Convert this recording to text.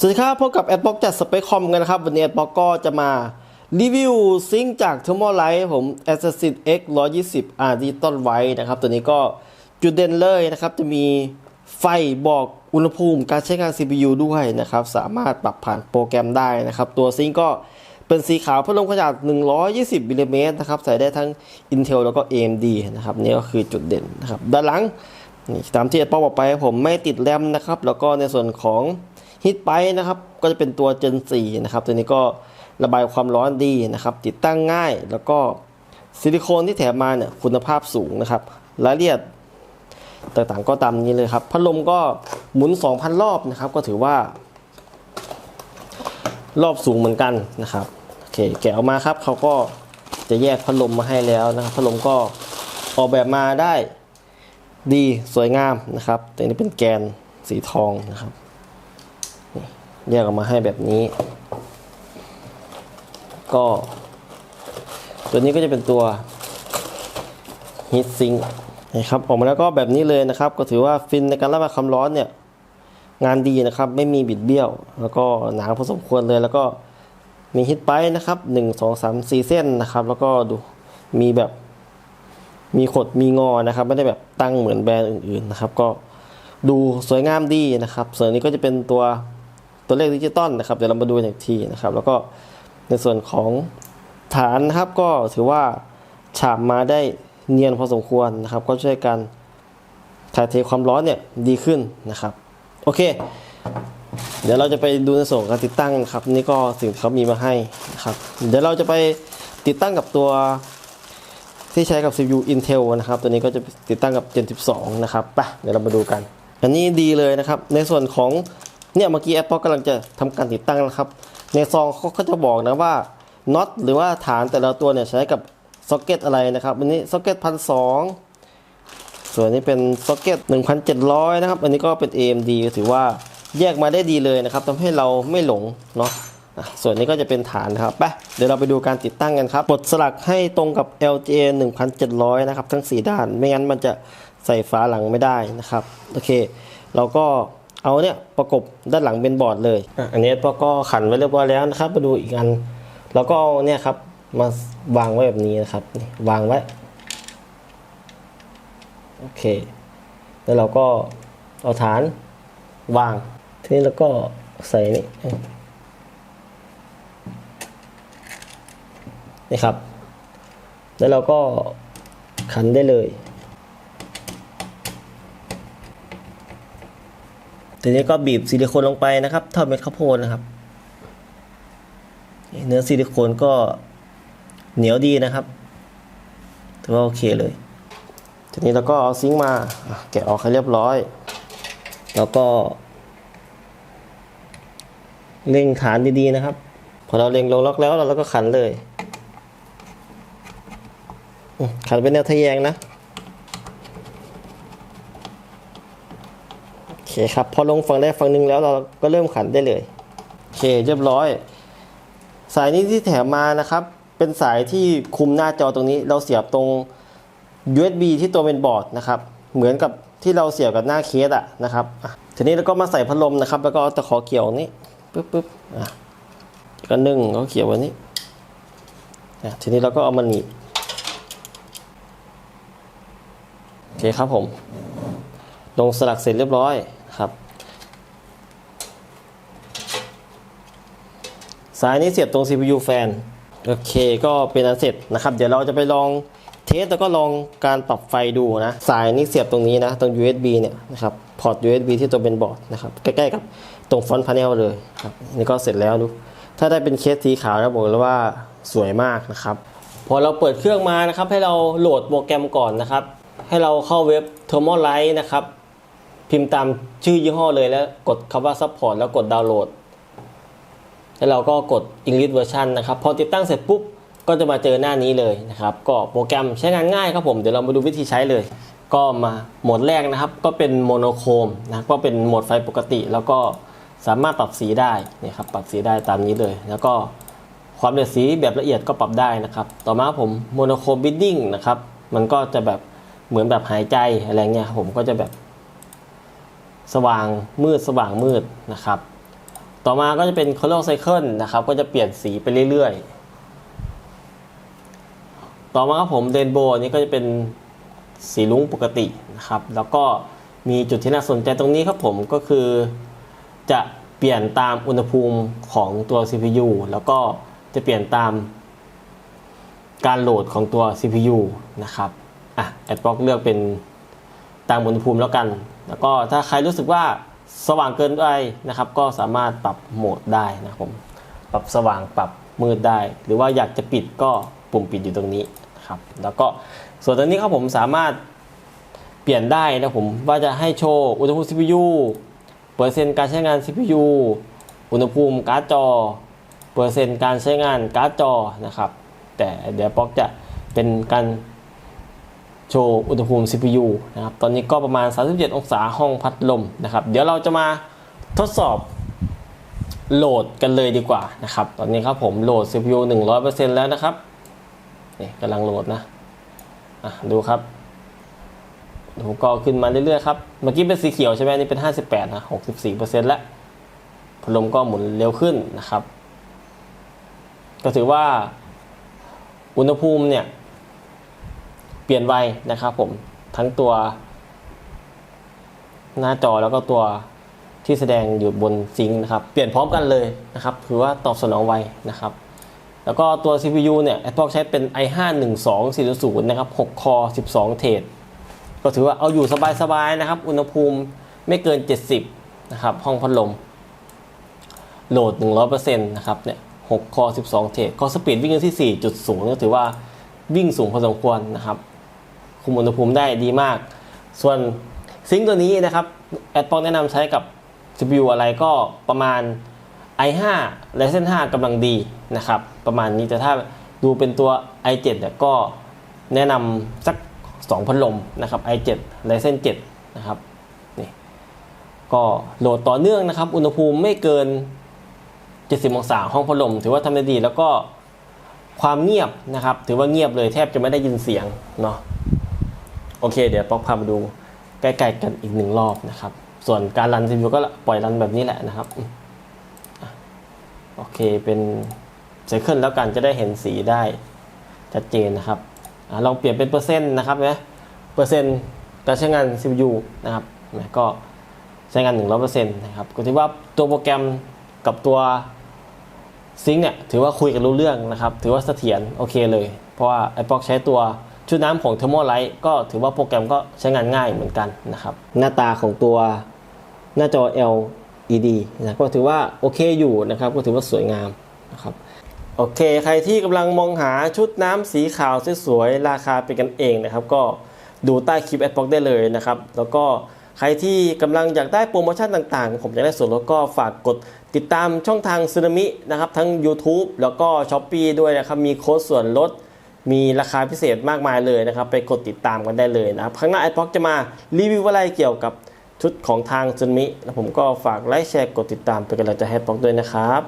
สวัสดีครับพบกับแอดบ็อกจากสเปคคอมกันนะครับ วันนี้แอดบ็อกก็จะมารีวิวซิงจาก t h e r m o l i g h t ผม Assassin X 120 R Digital White นะครับ ตัวนี้ก็จุดเด่นเลยนะครับ จะมีไฟบอกอุณหภูมิการใช้งาน CPU ด้วยนะครับ สามารถปรับผ่านโปรแกรมได้นะครับ ตัวซิงก็เป็นสีขาวพัดลมขนาด 120มิลลิเมตรนะครับ ใส่ได้ทั้ง Intel แล้วก็ AMD นะครับ นี่ก็คือจุดเด่นนะครับ ด้านหลังนี่ตามที่แอดป๊อกบอกไปผมไม่ติดแรมนะครับ แล้วก็ในส่วนของ ฮิตไปนะครับก็จะเป็นตัว Gen 4นะครับ ตัวนี้ก็ระบายความร้อนดีนะครับ ติดตั้งง่ายแล้วก็ซิลิโคนที่แถมมาเนี่ยคุณภาพสูงนะครับรายละเอียดต่างๆก็ตามนี้เลยครับ พัดลมก็หมุน 2,000 รอบนะครับ ก็ถือว่า รอบสูงเหมือนกันนะครับโอเคแกะออกมาครับเขาก็จะแยกพัดลมมาให้แล้วนะครับพัดลมก็ออกแบบมาได้ดีสวยงามนะครับตัวนี้เป็นแกนสีทองนะครับ แยกออกมาให้แบบนี้ ก็ ตัวนี้ก็จะเป็นตัว heat sink นะครับออกมาแล้วก็แบบนี้เลยนะครับ ก็ถือว่าฟินในการระบายความร้อนเนี่ยงานดีนะครับ ไม่มีบิดเบี้ยว แล้วก็หนาพอสมควรเลย แล้วก็มีฮิตไปนะครับ1 2 3 4เส้นนะครับ แล้วก็ดูมีแบบมีขดมีงอนะครับ ไม่ได้แบบตั้งเหมือนแบรนด์อื่นๆนะครับ ก็ดูสวยงามดีนะครับ ส่วนนี้ก็จะเป็นตัว ตัวเลขดิจิตอลนะครับเดี๋ยวเรามาดูอีกทีนะครับ แล้วก็ในส่วนของฐานนะครับก็ถือว่าฉาบมาได้เนียนพอสมควรนะครับ ก็ช่วยกันถ่ายเทความร้อนเนี่ยดีขึ้นนะครับ โอเค เดี๋ยวเราจะไปดูในส่วนการติดตั้งนะครับ นี่ก็สิ่งที่เขามีมาให้นะครับ เดี๋ยวเราจะไปติดตั้งกับตัวที่ใช้กับ CPU Intel นะครับ ตัวนี้ก็จะติดตั้งกับ Gen 12 นะครับไปเดี๋ยวเรามาดูกัน อันนี้ดีเลยนะครับ ในส่วนของ เนี่ยเมื่อกี้ Apple กำลังจะทำการติดตั้งนะครับ ในซองเขาก็จะบอกนะว่าน็อตหรือว่าฐานแต่ละตัวเนี่ยใช้กับซ็อกเก็ตอะไรนะครับอันนี้ซ็อกเก็ตพันสองส่วนนี้เป็นซ็อกเก็ต1,700 นะครับ อันนี้ก็เป็น AMD ถือว่าแยกมาได้ดีเลยนะครับทำให้เราไม่หลงเนาะส่วนนี้ก็จะเป็นฐานนะครับไปเดี๋ยวเราไปดูการติดตั้งกันครับปลดสลักให้ตรงกับ LGA 1700 นะครับ ทั้ง 4 ด้าน ไม่งั้นมันจะใส่ฝาหลังไม่ได้นะครับ โอเค เราก็ เอาเนี่ยประกบด้านหลังเป็นบอร์ดเลยอะอันนี้เราก็ขันไว้เรียบร้อยแล้วนะครับมาดูอีกอันเราก็เอาเนี่ยครับมาวางไว้แบบนี้นะครับนี่วางไว้โอเค แล้วเราก็เอาฐานวาง ทีนี้เราก็ใส่นี่นี่ครับ แล้วเราก็ขันได้เลย ทีนี้ก็บีบซิลิโคนลงไปนะครับเท่าเม็ดข้าวโพดนะครับ เนื้อซิลิโคนก็เหนียวดีนะครับถือว่าโอเคเลย ทีนี้เราก็เอาซิงค์มาแกะออกให้เรียบร้อย แล้วก็เล็งฐานดีๆนะครับ พอเราเล็งลงล็อกแล้วเราก็ขันเลยขันเป็นแนวทะแยงนะ โอเคครับ พอลงฝั่งได้ฝั่งหนึ่งแล้วเราก็เริ่มขันได้เลย โอเคเรียบร้อย สายนี้ที่แถมมานะครับ เป็นสายที่คุมหน้าจอตรงนี้ เราเสียบตรง USB ที่ตัวเป็นบอร์ดนะครับ เหมือนกับที่เราเสียบกับหน้าเคสอะนะครับทีนี้เราก็มาใส่พัดลมนะครับ แล้วก็ตะขอเกี่ยวนี้ปึ๊บปึ๊บอะก็นึ่งก็เกี่ยวไว้นี้อะทีนี้เราก็เอามาหนีบโอเคครับผม ลงสลักเสร็จเรียบร้อย ครับสายนี้เสียบตรง CPU แฟน โอเคก็เป็นอันเสร็จนะครับ เดี๋ยวเราจะไปลองเทสแล้วก็ลองการปรับไฟดูนะ สายนี้เสียบตรงนี้นะ ตรง USB เนี่ยนะครับ พอร์ต USB ที่ตัวเป็นบอร์ดนะครับ ใกล้ๆกับตรงฟอนต์พาเนลเลยครับ นี่ก็เสร็จแล้วดู ถ้าได้เป็นเคสสีขาวนะบอกเลยว่าสวยมากนะครับ พอเราเปิดเครื่องมานะครับ ให้เราโหลดโปรแกรมก่อนนะครับ ให้เราเข้าเว็บ t h e r m o l i g h t นะครับ พิมพ์ตามชื่อยี่ห้อเลยแล้วกดคำว่า support แล้วกดดาวน์โหลด แล้วเราก็กด English version นะครับ พอติดตั้งเสร็จปุ๊บ ก็จะมาเจอหน้านี้เลยนะครับ ก็โปรแกรมใช้งานง่ายครับผม เดี๋ยวเรามาดูวิธีใช้เลย ก็มาโหมดแรกนะครับ ก็เป็นโมโนโครมนะก็เป็นโหมดไฟปกติ แล้วก็สามารถปรับสีได้นี่ครับปรับสีได้ตามนี้เลย แล้วก็ความละเอียดสีแบบละเอียดก็ปรับได้นะครับ ต่อมาผมโมโนโครมบิดดิ้งนะครับ มันก็จะแบบเหมือนแบบหายใจอะไรเงี้ยครับผมก็จะแบบ สว่างมืดสว่างมืดนะครับ ต่อมาก็จะเป็น color cycle นะครับ ก็จะเปลี่ยนสีไปเรื่อยๆ ต่อมาครับผม rainbow นี้ก็จะเป็นสีลุ้งปกตินะครับ แล้วก็มีจุดที่น่าสนใจตรงนี้ครับผมก็คือ จะเปลี่ยนตามอุณหภูมิของตัว CPU แล้วก็จะเปลี่ยนตามการโหลดของตัว CPU นะครับ อะ Adblock เลือกเป็น ตามอุณหภูมิแล้วกัน แล้วก็ถ้าใครรู้สึกว่าสว่างเกินไปนะครับ ก็สามารถปรับโหมดได้นะครับผมปรับสว่างปรับมืดได้ หรือว่าอยากจะปิดก็ปุ่มปิดอยู่ตรงนี้นะครับแล้วก็ส่วนตรงนี้ครับผมสามารถเปลี่ยนได้นะผมว่าจะให้โชว์อุณหภูมิ CPU เปอร์เซ็นต์การใช้งาน CPU อุณหภูมิการ์ดจอ เปอร์เซ็นต์การใช้งานการ์ดจอนะครับ แต่เดี๋ยวป๊อกจะเป็นการ โชว์อุณหภูมิ CPU นะครับ ตอนนี้ก็ประมาณ 37 องศาห้องพัดลมนะครับ เดี๋ยวเราจะมาทดสอบโหลดกันเลยดีกว่านะครับ ตอนนี้ครับผมโหลด CPU 100%แล้วนะครับ นี่กำลังโหลดนะอะดูครับดูก็ขึ้นมาเรื่อยๆครับ เมื่อกี้เป็นสีเขียวใช่ไหมนี่เป็น 58นะ64%แล้วพัดลมก็หมุนเร็วขึ้นนะครับ ก็ถือว่าอุณหภูมิเนี่ย เปลี่ยนไวนะครับผมทั้งตัวหน้าจอแล้วก็ตัวที่แสดงอยู่บนซิงค์นะครับ เปลี่ยนพร้อมกันเลยนะครับถือว่าตอบสนองไวนะครับ แล้วก็ตัว CPU เนี่ย Apple ใช้เป็น i5 12400นะครับ6คอ12 เทรดก็ถือว่าเอาอยู่สบายๆนะครับ อุณหภูมิไม่เกิน 70 นะครับ ห้องพัดลม โหลด 100%นะครับเนี่ย6คอ12 เทรดคอสปีดวิ่งที่ 4.0 ก็ถือว่าวิ่งสูงพอสมควรนะครับ คุมอุณหภูมิได้ดีมาก ส่วนซิงค์ตัวนี้นะครับแอดปองแนะนำใช้กับ CPU อะไรก็ประมาณ i5 Ryzen 5กำลังดีนะครับ ประมาณนี้แต่ถ้าดูเป็นตัว i7 เนี่ยก็แนะนำสัก 2 พัดลมนะครับ i7 Ryzen 7นะครับนี่ก็โหลดต่อเนื่องนะครับ อุณหภูมิไม่เกิน 70 องศาห้องพัดลม ถือว่าทำได้ดีแล้วก็ความเงียบนะครับ ถือว่าเงียบเลยแทบจะไม่ได้ยินเสียงเนาะ โอเค เดี๋ยวป๊อกพามาดูใกล้ๆกันอีกหนึ่งรอบนะครับ ส่วนการรันซีพีก็ปล่อยรันแบบนี้แหละนะครับโอเคเป็นไซเคิลแล้วกันจะได้เห็นสีได้ชัดเจนนะครับอลองเปลี่ยนเป็นเปอร์เซ็นต์นะครับนะเปอร์เซ็นต์การใช้งาน CPU นะครับนะก็ใช้งาน 100%นะครับก็ถือว่าตัวโปรแกรมกับตัวซิงค์เนี่ยถือว่าคุยกันรู้เรื่องนะครับ ถือว่าเสถียรโอเคเลย เพราะว่าไอปอกใช้ตัว ชุดน้ำของ t h e r m o l i g h t ก็ถือว่าโปรแกรมก็ใช้งานง่ายเหมือนกันนะครับ หน้าตาของตัวหน้าจอ LED นะก็ถือว่าโอเคอยู่นะครับ ก็ถือว่าสวยงามนะครับโอเค ใครที่กำลังมองหาชุดน้ำสีขาวสวยๆราคาเป็นกันเองนะครับ ก็ดูใต้คลิปแอดบ็อกได้เลยนะครับ แล้วก็ใครที่กำลังอยากได้โปรโมชั่นต่างๆ ผมอยากได้ส่วนลดก็ฝากกดติดตามช่องทางซึนามินะครับ ทั้ง YouTube แล้วก็ s h อ p e e ด้วยนะครับ มีโค้ดส่วนลด มีราคาพิเศษมากมายเลยนะครับ ไปกดติดตามกันได้เลยนะครับครั้งหน้าไอพ็อกจะมารีวิวอะไรเกี่ยวกับชุดของทางซุนมิ แล้วผมก็ฝากไลค์แชร์กดติดตามเป็นกำลังใจให้พ็อกด้วยนะครับ